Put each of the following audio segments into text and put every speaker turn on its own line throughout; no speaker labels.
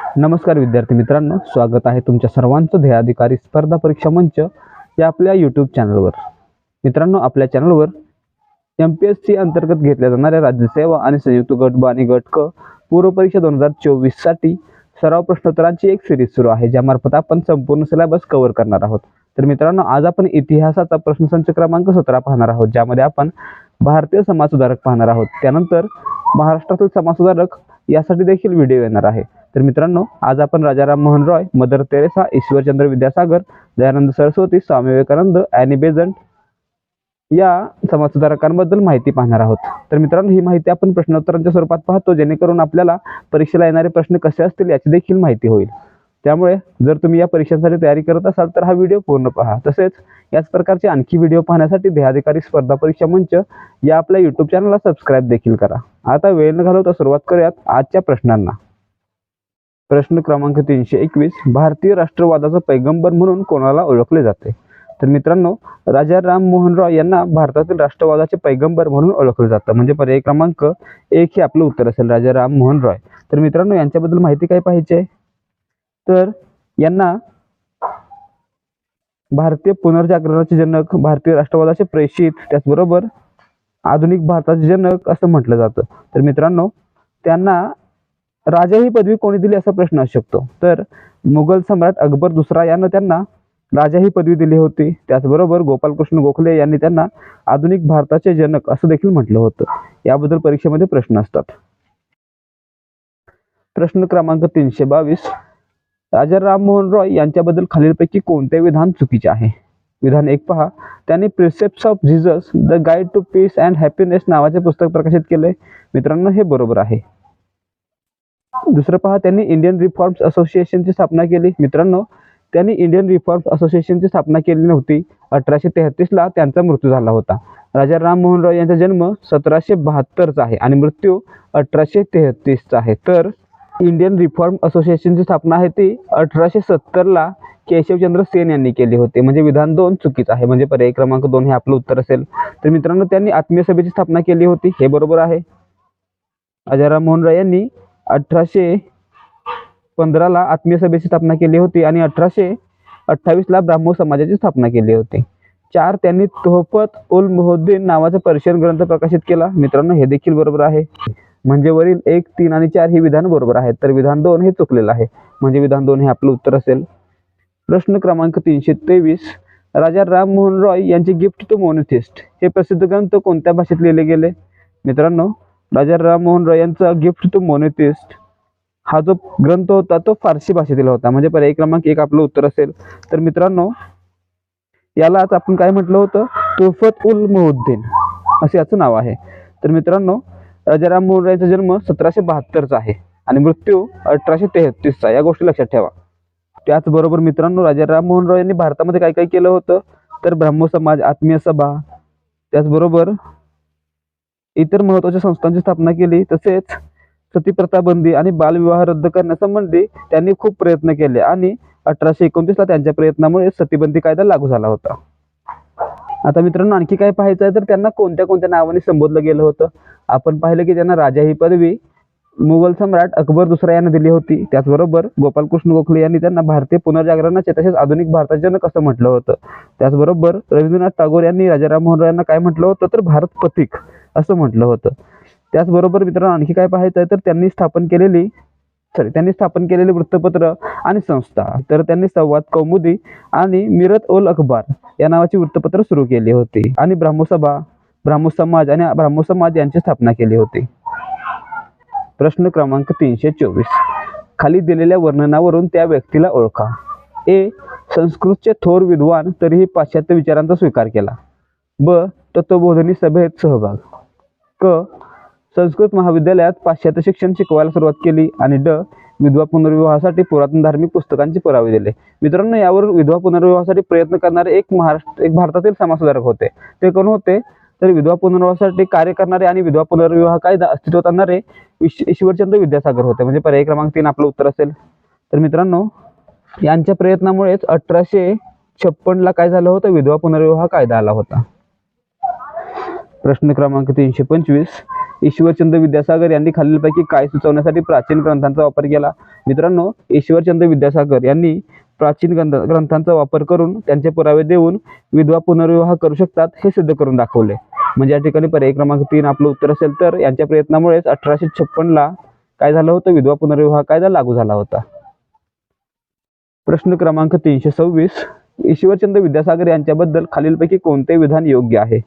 नमस्कार विद्यार्थी मित्रांनो स्वागत आहे तुमच्या सर्वांचं ध्येयाधिकारी स्पर्धा परीक्षा मंच या आपल्या यूट्यूब चॅनलवर मित्रांनो आपल्या चॅनलवर एम पी एस सी अंतर्गत घेतल्या जाणाऱ्या राज्यसेवा आणि संयुक्त गट ब आणि गट क पूर्व परीक्षा दोन हजार चोवीससाठी सराव प्रश्नोत्तरांची एक सिरीज सुरू आहे ज्यामार्फत आपण संपूर्ण सिलेबस कव्हर करणार आहोत. तर मित्रांनो आज आपण इतिहासाचा प्रश्नसंच क्रमांक सतरा पाहणार आहोत ज्यामध्ये आपण भारतीय समाजसुधारक पाहणार आहोत. त्यानंतर महाराष्ट्रातील समाजसुधारक यासाठी देखील व्हिडिओ येणार आहे. तर मित्रांनो आज आपण Rajaram Mohan Roy Mother Teresa Ishwarchandra Vidyasagar Dayanand Saraswati Swami Vivekanand Annie Besant या समाजसुधारकांबद्दल माहिती पाहणार आहोत. तर मित्रांनो ही माहिती आपण प्रश्नोत्तरांच्या स्वरूपात पाहतो जेणेकरून आपल्याला परीक्षेला येणारे प्रश्न कसे असतील याची देखील माहिती होईल. त्यामुळे जर तुम्ही या परीक्षांसाठी तयारी करत असाल तर हा व्हिडिओ पूर्ण पहा. तसेच याच प्रकारचे आणखी व्हिडिओ पाहण्यासाठी ध्येयाधिकारी स्पर्धा परीक्षा मंच या आपल्या यूट्यूब चॅनलला सबस्क्राईब देखील करा. आता वेळ न घालवता सुरुवात करूयात आजच्या प्रश्नांना. प्रश्न क्रमांक तीनशे एकवीस भारतीय राष्ट्रवादाचा पैगंबर म्हणून कोणाला ओळखले जाते? तर मित्रांनो राजा राम मोहन रॉय यांना भारतातील राष्ट्रवादाचे पैगंबर म्हणून ओळखले जातं. म्हणजे पर्याय क्रमांक एक हे आपलं उत्तर असेल राजा राम मोहन रॉय. तर मित्रांनो यांच्याबद्दल माहिती काय पाहिजे? तर यांना भारतीय पुनर्जागरणाचे जनक भारतीय राष्ट्रवादाचे प्रेषित त्याचबरोबर आधुनिक भारताचे जनक असं म्हटलं जातं. तर मित्रांनो त्यांना राजा ही पदवी कोणी दिली असा प्रश्न असू शकतो. तर मुघल सम्राट अकबर दुसरा यानं त्यांना राजा ही पदवी दिली होती. त्याचबरोबर गोपालकृष्ण गोखले यांनी त्यांना आधुनिक भारताचे जनक असं देखील म्हटलं होतं. याबद्दल परीक्षेमध्ये प्रश्न असतात. प्रश्न क्रमांक तीनशे बावीस. राजा राममोहन रॉय यांच्याबद्दल खालीलपैकी कोणते विधान चुकीचे आहे? विधान एक पहा. त्यांनी precepts of Jesus the guide to peace and happiness नावाचे पुस्तक प्रकाशित केले मित्रांनो हे बरोबर आहे. दुसरं पहा त्यांनी इंडियन रिफॉर्म्स असोसिएशनची स्थापना केली. मित्रांनो त्यांनी इंडियन रिफॉर्म्स असोसिएशनची स्थापना केली नव्हती. अठराशे तेहतीसला त्यांचा मृत्यू झाला होता. राजा राममोहन रॉय यांचा जन्म सतराशे बहात्तरचा आहे आणि मृत्यू अठराशे तेहतीसचा आहे. तर इंडियन रिफॉर्म असोसिएशनची स्थापना आहे ती अठराशे सत्तरला केशवचंद्र सेन यांनी केली होती. म्हणजे विधान दोन चुकीचं आहे. म्हणजे पर्याय क्रमांक दोन हे आपलं उत्तर असेल. तर मित्रांनो त्यांनी आत्मीय सभेची स्थापना केली होती. हे बरोबर आहे. राजा राममोहन रॉय यांनी अठराशे पंधराला आत्मीय सभेची स्थापना केली होती आणि अठराशे अठ्ठावीसला ब्राह्मण समाजाची स्थापना केली होती. चार त्यांनी तोहफत उल मोहद्दीन नावाचा पर्शियन ग्रंथ प्रकाशित केला. मित्रांनो हे देखील बरोबर आहे. म्हणजे वरील एक तीन आणि चार हे विधान बरोबर आहे तर विधान दोन हे चुकलेलं आहे. म्हणजे विधान दोन हे आपलं उत्तर असेल. प्रश्न क्रमांक तीनशे तेवीस. राजा राममोहन रॉय यांचे गिफ्ट टू मोनिथिस्ट हे प्रसिद्ध ग्रंथ कोणत्या भाषेत लिहिले गेले? मित्रांनो राजा राममोहन रॉय यांचा गिफ्ट टू मोनिथिस्ट हा जो ग्रंथ होता तो फारसी भाषेतील होता. म्हणजे पर्याय क्रमांक एक आपलं उत्तर असेल. तर मित्रांनो यालाच आपण काय म्हटलं होतं? तुफत उल मुहुद्दीन. असे याचं नाव आहे. तर मित्रांनो राजा राममोहन रॉयचा जन्म सतराशे बहात्तरचा आहे. आणि मृत्यू अठराशे तेहतीसचा या गोष्टी लक्षात ठेवा. त्याचबरोबर मित्रांनो राजा राममोहन रॉय यांनी भारतामध्ये काय काय केलं होतं? तर ब्राह्मो समाज आत्मीय सभा. त्याचबरोबर इतर महत्त्वाच्या संस्थांची स्थापना केली. तसेच सतीप्रथा बंदी आणि बालविवाह रद्द करण्यासंबंधी त्यांनी खूप प्रयत्न केले आणि अठराशे एकोणतीसला त्यांच्या प्रयत्नामुळे सतीबंदी कायदा लागू झाला होता. आता मित्रांनो आणखी काय पाहायचं आहे? तर त्यांना कोणत्या कोणत्या नावाने संबोधलं गेलं होतं? आपण पाहिलं की त्यांना राजा ही पदवी मुघल सम्राट अकबर दुसरा यांना दिली होती. त्याचबरोबर गोपालकृष्ण गोखले यांनी त्यांना भारतीय पुनर्जागरणाचे तसेच आधुनिक भारताचे जनक असं म्हटलं होतं. त्याचबरोबर रवींद्रनाथ टागोर यांनी राजाराम मोहन रॉय यांना काय म्हटलं होतं? तर भारत पथिक असं म्हटलं होतं. त्याचबरोबर मित्रांनो आणखी काय पाहायचं आहे तर त्यांनी स्थापन केलेली सॉरी त्यांनी स्थापन केलेले वृत्तपत्र आणि संस्था. तर त्यांनी संवाद कौमुदी आणि मिरत उल अखबार या नावाची वृत्तपत्र सुरू केली होती. आणि ब्राह्मसभा ब्राह्मो समाज आणि ब्राह्मो समाज यांची स्थापना केली होती. प्रश्न क्रमांक तीनशे चोवीस. खाली दिलेल्या वर्णनावरून त्या व्यक्तीला ओळखा. ए संस्कृतचे थोर विद्वान तरीही पाश्चात्य विचारांचा स्वीकार केला. ब तत्वबोधनी सभेत सहभाग. क संस्कृत महाविद्यालयात पाश्चात्य शिक्षण शिकवायला सुरुवात केली आणि ड विधवा पुनर्विवाहासाठी पुरातन धार्मिक पुस्तकांचे पुरावे दिले. मित्रांनो यावर विधवा पुनर्विवाहासाठी प्रयत्न करणारे एक महाराष्ट्र एक भारतातील समाजसुधारक होते. ते कोण होते? तर विधवा पुनर्विवाहासाठी कार्य करणारे आणि विधवा पुनर्विवाह कायदा अस्तित्वात आणणारे ईश- ईश्वरचंद्र विद्यासागर होते. म्हणजे पर्याय क्रमांक तीन आपलं उत्तर असेल. तर मित्रांनो यांच्या प्रयत्नामुळेच अठराशे छप्पनला काय झालं होतं? विधवा पुनर्विवाह कायदा आला होता. प्रश्न क्रमांक तीनशे पंचवीस. ईश्वरचंद्र विद्यासागर यांनी खालीलपैकी काय सुचवण्यासाठी प्राचीन ग्रंथांचा वापर केला? मित्रांनो ईश्वरचंद्र विद्यासागर यांनी प्राचीन ग्रंथ ग्रंथांचा वापर करून त्यांचे पुरावे देऊन विधवा पुनर्विवाह करू शकतात हे सिद्ध करून दाखवले. म्हणजे या ठिकाणी पर्याय क्रमांक तीन आपलं उत्तर असेल तर यांच्या प्रयत्नामुळेच अठराशे छप्पनला काय झालं होतं? विधवा पुनर्विवाह कायदा लागू झाला होता. प्रश्न क्रमांक तीनशे सव्वीस. ईश्वरचंद्र विद्यासागर यांच्याबद्दल खालीलपैकी कोणते विधान योग्य आहे?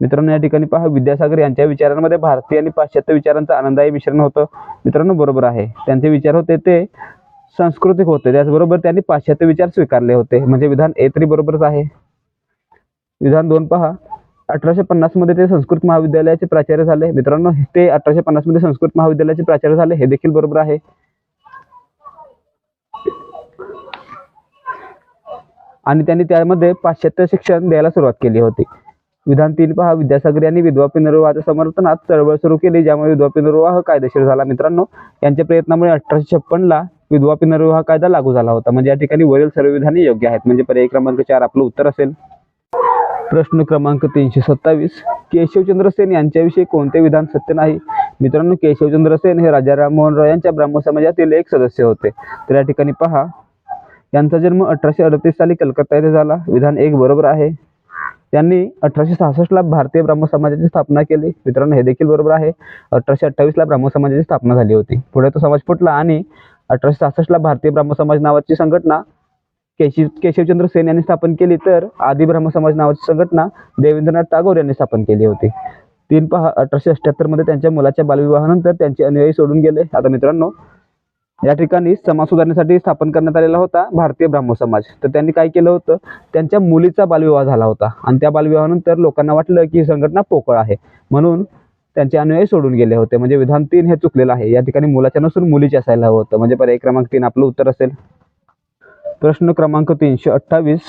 मित्रांनो या ठिकाणी पहा विद्यासागर यांच्या विचारांमध्ये भारतीय आणि पाश्चात्य विचारांचं आनंददायी मिश्रण होतं. मित्रांनो बरोबर आहे. त्यांचे विचार होते ते सांस्कृतिक होते. त्याचबरोबर त्यांनी पाश्चात्य विचार स्वीकारले होते. म्हणजे विधान ए तरी बरोबरच आहे. विधान दोन पहा. अठराशे पन्नासमध्ये ते संस्कृत महाविद्यालयाचे प्राचार्य झाले. मित्रांनो ते अठराशे पन्नासमध्ये संस्कृत महाविद्यालयाचे प्राचार्य झाले. हे देखील बरोबर आहे. आणि त्यांनी त्यामध्ये पाश्चात्य शिक्षण द्यायला सुरुवात केली होती. विधान तीन पहा विद्यासागर यांनी विधवा पुनर्विवाहाच्या समर्थनात चळवळ सुरू केली ज्यामुळे विधवा पुनर्विवाह कायदेशीर झाला. मित्रांनो यांच्या प्रयत्नामुळे अठराशे छप्पनला विधवा पुनर्विवाह कायदा लागू झाला होता. म्हणजे या ठिकाणी वरील सर्व विधाने योग्य आहेत. म्हणजे पर्याय क्रमांक चार आपलं उत्तर असेल. प्रश्न क्रमांक तीनशे सत्तावीस. केशवचंद्र सेन यांच्याविषयी कोणते विधान सत्य नाही? मित्रांनो केशवचंद्र सेन हे राजा राममोहन रॉय यांच्या ब्राह्मण समाजातील एक सदस्य होते. तर या ठिकाणी पहा यांचा जन्म अठराशे अडतीस साली कलकत्ता येथे झाला. विधान एक बरोबर आहे. त्यांनी अठराशे सहासष्टला भारतीय ब्राह्मण समाजाची स्थापना केली. मित्रांनो हे देखील बरोबर आहे. अठराशे अठ्ठावीसला ब्राह्मण समाजाची स्थापना झाली होती. पुढे तो समाज फुटला आणि अठराशे सहासष्टला भारतीय ब्राह्मण समाज नावाची संघटना केशव केशवचंद्र सेन यांनी स्थापन केली. तर आदी ब्राह्मण समाज नावाची संघटना देवेंद्रनाथ टागोर यांनी स्थापन केली होती. तीन पहा अठराशे अठ्ठ्याहत्तरमध्ये त्यांच्या मुलाच्या बालविवाहानंतर त्यांचे अनुयायी सोडून गेले. आता मित्रांनो या ठिकाणी समाज सुधारण्यासाठी स्थापन करण्यात आलेला होता भारतीय ब्राह्मण समाज. तर त्यांनी काय केलं होतं? त्यांच्या मुलीचा बालविवाह झाला होता. आणि त्या बालविवाहानंतर लोकांना वाटलं की ही संघटना पोकळ आहे. म्हणून त्यांचे अनुयायी सोडून गेले होते. म्हणजे विधान तीन हे चुकलेलं आहे. या ठिकाणी मुलाच्या नसून मुलीचे असायला हवं होतं. म्हणजे पर्याय क्रमांक तीन आपलं उत्तर असेल. प्रश्न क्रमांक तीनशे अठ्ठावीस.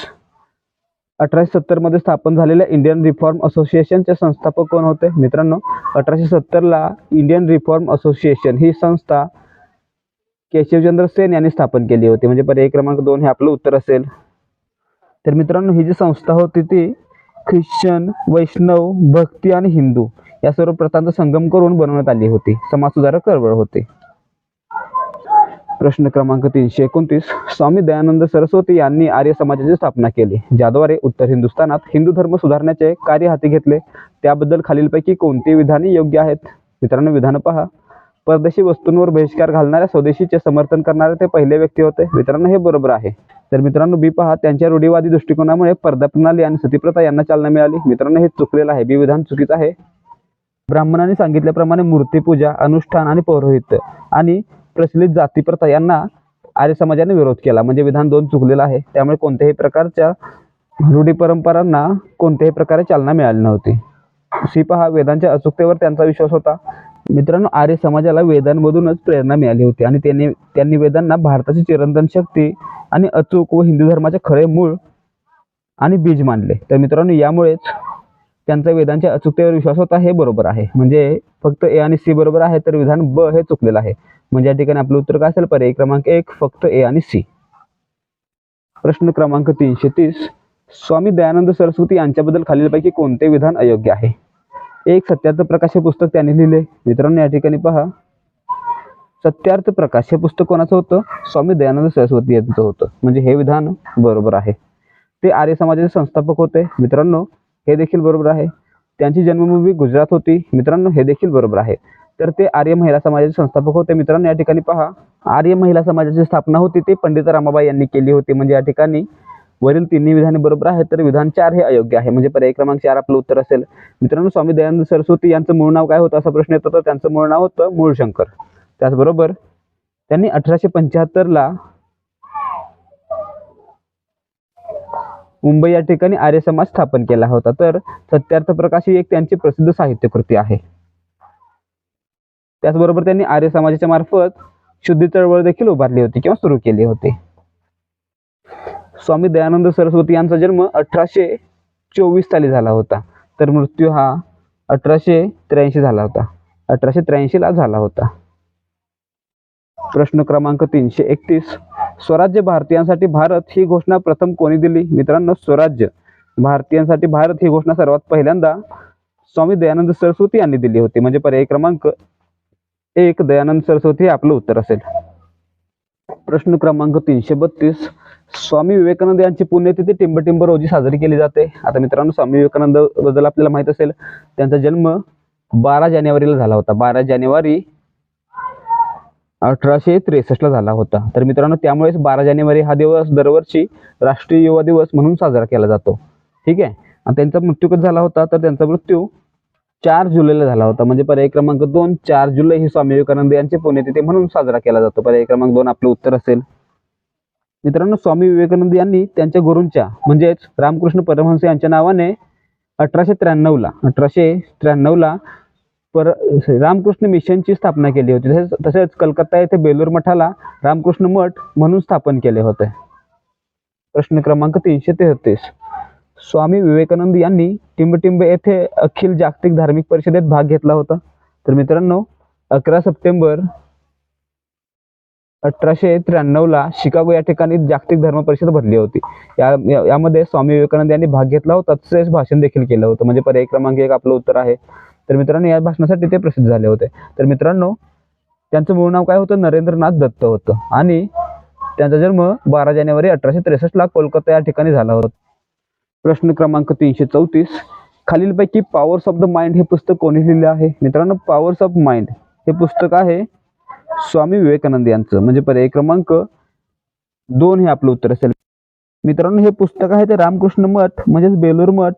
अठराशे सत्तरमध्ये स्थापन झालेल्या इंडियन रिफॉर्म असोसिएशनचे संस्थापक कोण होते? मित्रांनो अठराशे सत्तरला इंडियन रिफॉर्म असोसिएशन ही संस्था केशवचंद्र सेन यांनी स्थापन केली होती. म्हणजे पर्याय क्रमांक दोन हे आपलं उत्तर असेल. तर मित्रांनो ही जी संस्था होती ती ख्रिश्चन वैष्णव भक्ती आणि हिंदू या सर्व प्रथांचा संगम करून बनवण्यात आली होती. समाजसुधारक चळवळ होते. प्रश्न क्रमांक तीनशे एकोणतीस. स्वामी दयानंद सरस्वती यांनी आर्य समाजाची स्थापना केली. ज्याद्वारे उत्तर हिंदुस्थानात हिंदू धर्म सुधारण्याचे कार्य हाती घेतले. त्याबद्दल खालीलपैकी कोणती विधाने योग्य आहेत? मित्रांनो विधान पहा. परदेशी वस्तूंवर बहिष्कार घालणाऱ्या स्वदेशीचे समर्थन करणारे ते पहिले व्यक्ती होते. मित्रांनो हे बरोबर आहे. तर मित्रांनो बी पहा त्यांच्या रूढीवादी दृष्टिकोनामुळे पर्दा प्रणाली आणि सतीप्रथा यांना चालना मिळाली. मित्रांनो हे चुकलेलं आहे. बी विधान चुकीचं आहे. ब्राह्मणांनी सांगितल्याप्रमाणे मूर्तीपूजा अनुष्ठान आणि पौरोहित्य आणि प्रचलित जातीप्रथा यांना आर्य समाजाने विरोध केला. म्हणजे विधान दोन चुकलेलं आहे. त्यामुळे कोणत्याही प्रकारच्या रूढी परंपरांना कोणत्याही प्रकारे चालना मिळाली नव्हती. सी पहा वेदांच्या अचूकतेवर त्यांचा विश्वास होता. मित्रांनो आर्य समाजाला वेदांमधूनच प्रेरणा मिळाली होती आणि त्यांनी त्यांनी वेदांना भारताची चिरंतन शक्ती आणि अचूक व हिंदू धर्माचे खरे मूळ आणि बीज मानले. तर मित्रांनो यामुळेच त्यांचा वेदांच्या अचूकतेवर विश्वास होता हे बरोबर आहे. म्हणजे फक्त ए आणि सी बरोबर आहे तर विधान ब हे चुकलेलं आहे. म्हणजे या ठिकाणी आपलं उत्तर काय असेल? पर्याय क्रमांक एक फक्त ए आणि सी. प्रश्न क्रमांक तीनशे तीस. स्वामी दयानंद सरस्वती यांच्याबद्दल खालीलपैकी कोणते विधान अयोग्य आहे? एक सत्यार्थ प्रकाश हे पुस्तक त्यांनी लिहिले. मित्रांनो या ठिकाणी पहा. सत्यार्थ प्रकाश हे पुस्तक कोणाचं होतं? स्वामी दयानंद सरस्वती यांचं होतं. म्हणजे हे विधान बरोबर आहे. ते आर्य समाजाचे संस्थापक होते. मित्रांनो हे देखील बरोबर आहे. त्यांची जन्मभूमी गुजरात होती. मित्रांनो हे देखील बरोबर आहे. तर ते आर्य महिला समाजाचे संस्थापक होते. मित्रांनो या ठिकाणी पहा. आर्य महिला समाजाची स्थापना होती. ते पंडित रामाबाई यांनी केली होती. म्हणजे या ठिकाणी वरील तिन्ही विधाने बरोबर आहेत तर विधान चार हे अयोग्य आहे. म्हणजे पर्याय क्रमांक चार आपलं उत्तर असेल. मित्रांनो स्वामी दयानंद सरस्वती यांचं मूळ नाव काय होतं? असा प्रश्न येतो तर त्यांचं मूळ नाव होतं मूळशंकर. त्याचबरोबर त्यांनी अठराशे पंच्याहत्तरला मुंबई या ठिकाणी आर्य समाज स्थापन केला होता. तर सत्यार्थ प्रकाश ही एक त्यांची प्रसिद्ध साहित्यकृती आहे. त्याचबरोबर त्यांनी आर्य समाजाच्या मार्फत शुद्धी चळवळ देखील उभारली होती किंवा सुरू केली होती. स्वामी दयानंद सरस्वती यांचा जन्म अठराशे चोवीस साली झाला होता. तर मृत्यू हा अठराशे त्र्याऐंशी झाला होता. अठराशे त्र्याऐंशीला झाला होता. प्रश्न क्रमांक तीनशे एकतीस. स्वराज्य भारतीयांसाठी भारत ही घोषणा प्रथम कोणी दिली? मित्रांनो स्वराज्य भारतीयांसाठी भारत ही घोषणा सर्वात पहिल्यांदा स्वामी दयानंद सरस्वती यांनी दिली होती. म्हणजे पर्याय क्रमांक एक दयानंद सरस्वती हे आपलं उत्तर असेल. प्रश्न क्रमांक तीनशे बत्तीस. स्वामी विवेकानंद यांची पुण्यतिथी टिंबटिंब रोजी साजरी केली जाते. आता मित्रांनो स्वामी विवेकानंदबद्दल आपल्याला माहीत असेल त्यांचा जन्म बारा जानेवारीला झाला होता. बारा जानेवारी अठराशे त्रेसष्टला झाला होता. तर मित्रांनो त्यामुळेच बारा जानेवारी हा दिवस दरवर्षी राष्ट्रीय युवा दिवस म्हणून साजरा केला जातो. ठीक आहे? आणि त्यांचा मृत्यू कधी झाला होता? तर त्यांचा मृत्यू चार जुलैला झाला होता. म्हणजे पर्याय क्रमांक दोन चार जुलै ही स्वामी विवेकानंद यांची पुण्यतिथी म्हणून साजरा केला जातो. पर्याय क्रमांक दोन आपलं उत्तर असेल. मित्रांनो स्वामी विवेकानंद यांनी त्यांच्या गुरूंच्या म्हणजेच रामकृष्ण परमहंस यांच्या नावाने अठराशे त्र्याण्णवला अठराशे त्र्याण्णवला पर रामकृष्ण मिशनची स्थापना केली होती. तसेच तसेच कलकत्ता येथे बेलूर मठाला रामकृष्ण मठ म्हणून स्थापन केले होते. प्रश्न क्रमांक तीनशे तेहतीस. स्वामी विवेकानंद यांनी टिंबटिंब येथे अखिल जागतिक धार्मिक परिषदेत भाग घेतला होता. तर मित्रांनो अकरा सप्टेंबर अठराशे त्र्याण्णवला शिकागो या ठिकाणी जागतिक धर्म परिषद भरली होती. या- यामध्ये स्वामी विवेकानंद यांनी भाग घेतला होता. तसेच भाषण देखील केलं होतं. म्हणजे पर्याय क्रमांक एक आपलं उत्तर आहे. तर मित्रांनो या भाषणासाठी ते प्रसिद्ध झाले होते. तर मित्रांनो त्यांचं मूळ नाव काय होतं? नरेंद्रनाथ दत्त होतं. आणि त्यांचा जन्म बारा जानेवारी अठराशे त्रेसष्टला कोलकाता या ठिकाणी झाला होता. प्रश्न क्रमांक तीनशे चौतीस. खालीलपैकी पॉवर्स ऑफ द माइंड हे पुस्तक कोणी लिहिलं आहे? मित्रांनो पॉवर्स ऑफ माइंड हे पुस्तक आहे स्वामी विवेकानंद यांचं. म्हणजे पर्याय क्रमांक दोन हे आपलं उत्तर असेल. मित्रांनो हे पुस्तक आहे ते रामकृष्ण मठ म्हणजेच बेलूर मठ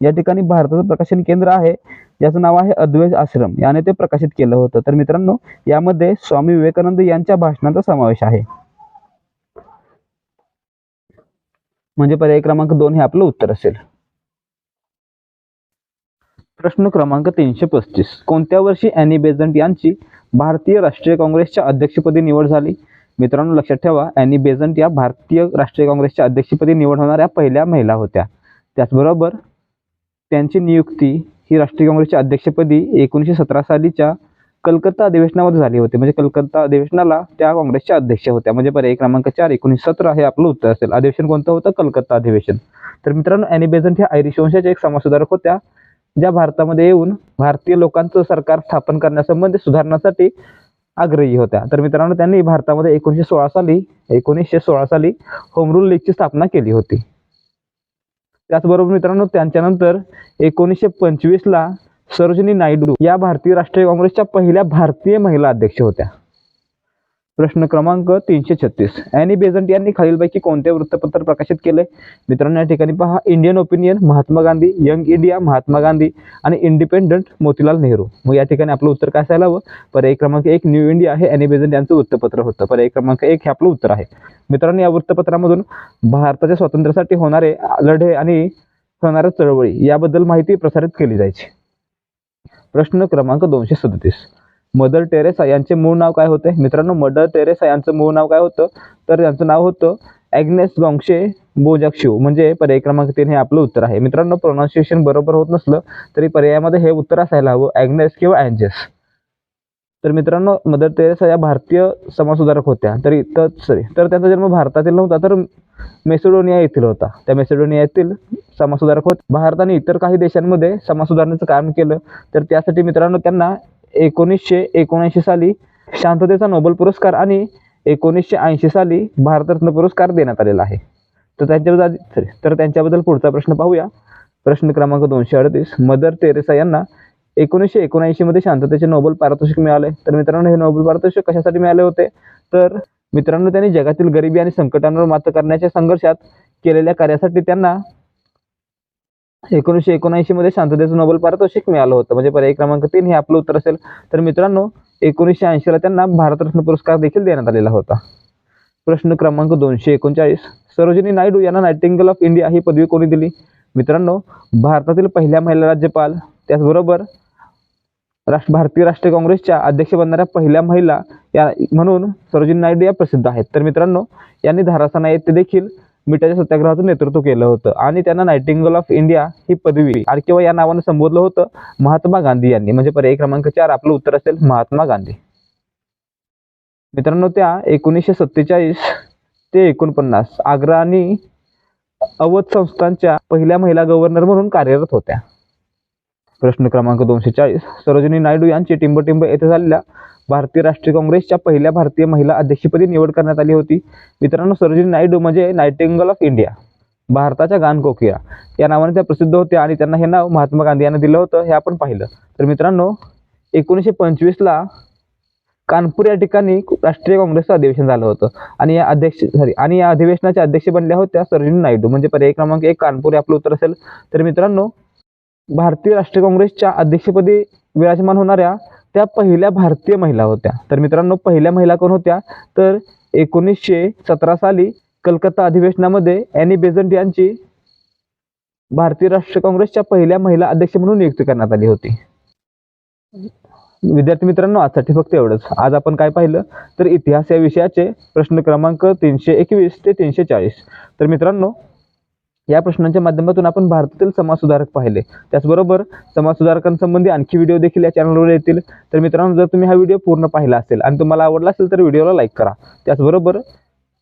या ठिकाणी भारताचं प्रकाशन केंद्र आहे. ज्याचं नाव आहे अद्वैत आश्रम. याने ते प्रकाशित केलं होतं. तर मित्रांनो यामध्ये स्वामी विवेकानंद यांच्या भाषणाचा समावेश आहे. म्हणजे पर्याय क्रमांक दोन हे आपलं उत्तर असेल. प्रश्न क्रमांक तीनशे पस्तीस. कोणत्या वर्षी अॅनी बेझंट यांची भारतीय राष्ट्रीय काँग्रेसच्या अध्यक्षपदी निवड झाली? मित्रांनो लक्षात ठेवा अॅनी बेझंट या भारतीय राष्ट्रीय काँग्रेसच्या अध्यक्षपदी निवड होणाऱ्या पहिल्या महिला होत्या. त्याचबरोबर त्यांची नियुक्ती ही राष्ट्रीय काँग्रेसच्या अध्यक्षपदी एकोणीसशे सतरा सालीच्या कलकत्ता अधिवेशनामध्ये झाली होती. म्हणजे कलकत्ता अधिवेशनाला त्या काँग्रेसच्या अध्यक्ष होत्या. म्हणजे पर्याय क्रमांक चार एकोणीस सतरा हे आपलं उत्तर असेल. अधिवेशन कोणतं होतं? कलकत्ता अधिवेशन. तर मित्रांनो अॅनी बेझंट ह्या आयरिश वंशाच्या एक समाजसुधारक होत्या ज्या भारतामध्ये येऊन भारतीय लोकांचं सरकार स्थापन करण्यासंबंधी सुधारणासाठी आग्रही होत्या. तर मित्रांनो त्यांनी भारतामध्ये एकोणीसशे सोळा साली एकोणीसशे सोळा साली होम रूल लीगची स्थापना केली होती. त्याचबरोबर मित्रांनो त्यांच्यानंतर एकोणीसशे पंचवीसला सरोजिनी नायडू या भारतीय राष्ट्रीय काँग्रेसच्या पहिल्या भारतीय महिला अध्यक्ष होत्या. प्रश्न क्रमांक तीनशे छत्तीस. अॅनी बेझंट यांनी खालीलपैकी कोणते वृत्तपत्र प्रकाशित केले? मित्रांनो या ठिकाणी पहा. Indian opinion Mahatma Gandhi young India Mahatma Gandhi आणि इंडिपेंडंट मोतीलाल नेहरू. मग या ठिकाणी आपलं उत्तर काय असायला हवं? पर्याय क्रमांक एक न्यू इंडिया हे अॅनी बेझंट यांचं वृत्तपत्र होतं. पर्याय क्रमांक एक हे आपलं उत्तर आहे. मित्रांनो या वृत्तपत्रामधून भारताच्या स्वातंत्र्यासाठी होणारे लढे आणि होणाऱ्या चळवळी याबद्दल माहिती प्रसारित केली जायची. प्रश्न क्रमांक दोनशे सदतीस. मदर टेरेसा यांचे मूळ नाव काय होते? मित्रांनो मदर टेरेसा यांचं मूळ नाव काय होतं? तर यांचं नाव होतं ॲग्नेस गॉंगशे बोजाक्षू. म्हणजे पर्याय क्रमांक तीन हे आपलं उत्तर आहे. मित्रांनो प्रोनाऊन्सिएशन बरोबर होत नसलं तरी पर्यायामध्ये हे उत्तर असायला हवं. ॲग्नेस किंवा अँजेस. तर मित्रांनो मदर तेरेसा या भारतीय समाजसुधारक होत्या. तरी तर सॉरी तर त्यांचा जन्म भारतातील नव्हता तर मेसिडोनिया येथील होता. त्या मेसिडोनिया येथील समाजसुधारक होत. भारताने इतर काही देशांमध्ये समाजसुधारणाचं काम केलं. तर त्यासाठी मित्रांनो त्यांना एकोणीसशे एकोणऐंशी साली शांततेचा नोबेल पुरस्कार आणि एकोणीसशे ऐंशी साली भारतरत्न पुरस्कार देण्यात आलेला आहे. तर त्यांच्याबद्दल तर त्यांच्याबद्दल पुढचा प्रश्न पाहूया. प्रश्न क्रमांक दोनशे अडतीस. मदर तेरेसा यांना एकोणीसशे एकोणऐंशी मध्ये शांततेचे नोबेल पारितोषिक मिळाले. तर मित्रांनो हे नोबेल पारितोषिक कशासाठी मिळाले होते? तर मित्रांनो त्यांनी जगातील गरिबी आणि संकटांवर मात करण्याच्या संघर्षात केलेल्या कार्यासाठी त्यांना एकोणीसशे एकोणऐंशी मध्ये शांततेचं नोबेल पारितोषिक मिळालं होतं. म्हणजे पर्याय क्रमांक तीन हे आपलं उत्तर असेल. तर मित्रांनो एकोणीसशे ऐंशीला त्यांना भारतरत्न पुरस्कार देखील देण्यात आलेला होता. प्रश्न क्रमांक दोनशे एकोणचाळीस. सरोजिनी नायडू यांना नायटिंगल ऑफ इंडिया ही पदवी कोणी दिली? मित्रांनो भारतातील पहिल्या महिला राज्यपाल त्याचबरोबर राष्ट्र भारतीय राष्ट्रीय काँग्रेसच्या अध्यक्ष बनणाऱ्या पहिल्या महिला या म्हणून सरोजिनी नायडू या प्रसिद्ध आहेत. तर मित्रांनो यांनी धारासना येथे देखील मिठाच्या सत्याग्रहाचं नेतृत्व केलं होतं आणि त्यांना नायटिंगल ऑफ इंडिया ही पदवी आणि किंवा या नावानं संबोधलं होतं महात्मा गांधी यांनी. म्हणजे पर्याय क्रमांक चार आपलं उत्तर असेल महात्मा गांधी. मित्रांनो त्या एकोणीसशे सत्तेचाळीस ते एकोणपन्नास आग्रा आणि अवध संस्थांच्या पहिल्या महिला गव्हर्नर म्हणून कार्यरत होत्या. प्रश्न क्रमांक दोनशे चाळीस. सरोजिनी नायडू यांची टिंबटिंब येथे झालेल्या भारतीय राष्ट्रीय काँग्रेसच्या पहिल्या भारतीय महिला अध्यक्षपदी निवड करण्यात आली होती. मित्रांनो सरोजिनी नायडू म्हणजे नायटिंगल ऑफ इंडिया भारताच्या गानकोकिया या नावाने त्या प्रसिद्ध होत्या आणि त्यांना हे नाव महात्मा गांधी यांना दिलं होतं हे आपण पाहिलं. तर मित्रांनो एकोणीसशे पंचवीसला कानपूर या ठिकाणी राष्ट्रीय काँग्रेसचं अधिवेशन झालं होतं. आणि या अध्यक्ष सॉरी आणि या अधिवेशनाच्या अध्यक्ष बनल्या होत्या सरोजिनी नायडू. म्हणजे पर्याय क्रमांक एक कानपूर हे आपलं उत्तर असेल. तर मित्रांनो भारतीय राष्ट्रीय काँग्रेसच्या अध्यक्षपदी विराजमान होणाऱ्या त्या पहिल्या भारतीय महिला होत्या. तर मित्रांनो पहिल्या महिला कोण होत्या? तर एकोणीसशे सतरा साली कलकत्ता अधिवेशनामध्ये अॅनी बेझंट यांची भारतीय राष्ट्रीय काँग्रेसच्या पहिल्या महिला अध्यक्ष म्हणून नियुक्ती करण्यात आली होती. विद्यार्थी मित्रांनो आजसाठी फक्त एवढंच. आज आपण काय पाहिलं? तर इतिहास या विषयाचे प्रश्न क्रमांक तीनशे एकवीस ते तीनशे चाळीस. तर मित्रांनो या प्रश्नांच्या माध्यमातून आपण भारतातील समाजसुधारक पाहिले. त्याचबरोबर समाजसुधारकांसंबंधी आणखी व्हिडिओ देखील या चॅनलवर येतील. तर मित्रांनो जर तुम्ही हा व्हिडिओ पूर्ण पाहिला असेल आणि तुम्हाला आवडला असेल तर व्हिडिओला लाईक करा. त्याचबरोबर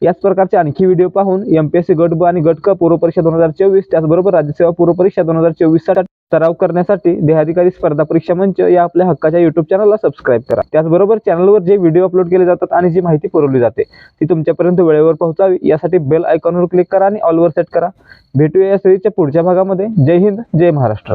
याच प्रकारचे आणखी व्हिडिओ पाहून एम पी एस सी गट ब आणि गट क पूर्व परीक्षा दोन हजार चोवीस त्याचबरोबर राज्यसेवा पूर्व परीक्षा दोन हजार चोवीसचा सराव करण्यासाठी देहाधिकारी स्पर्धा परीक्षा मंच या आपल्या हक्काच्या युट्यूब चॅनलला सबस्क्राईब करा. त्याचबरोबर चॅनलवर जे व्हिडिओ अपलोड केले जातात आणि जी माहिती पुरवली जाते ती तुमच्यापर्यंत वेळेवर पोहोचावी. यासाठी बेल आयकॉनवर क्लिक करा आणि ऑलवर सेट करा. भेटूया या सिरीजच्या पुढच्या भागामध्ये. जय हिंद जय महाराष्ट्र.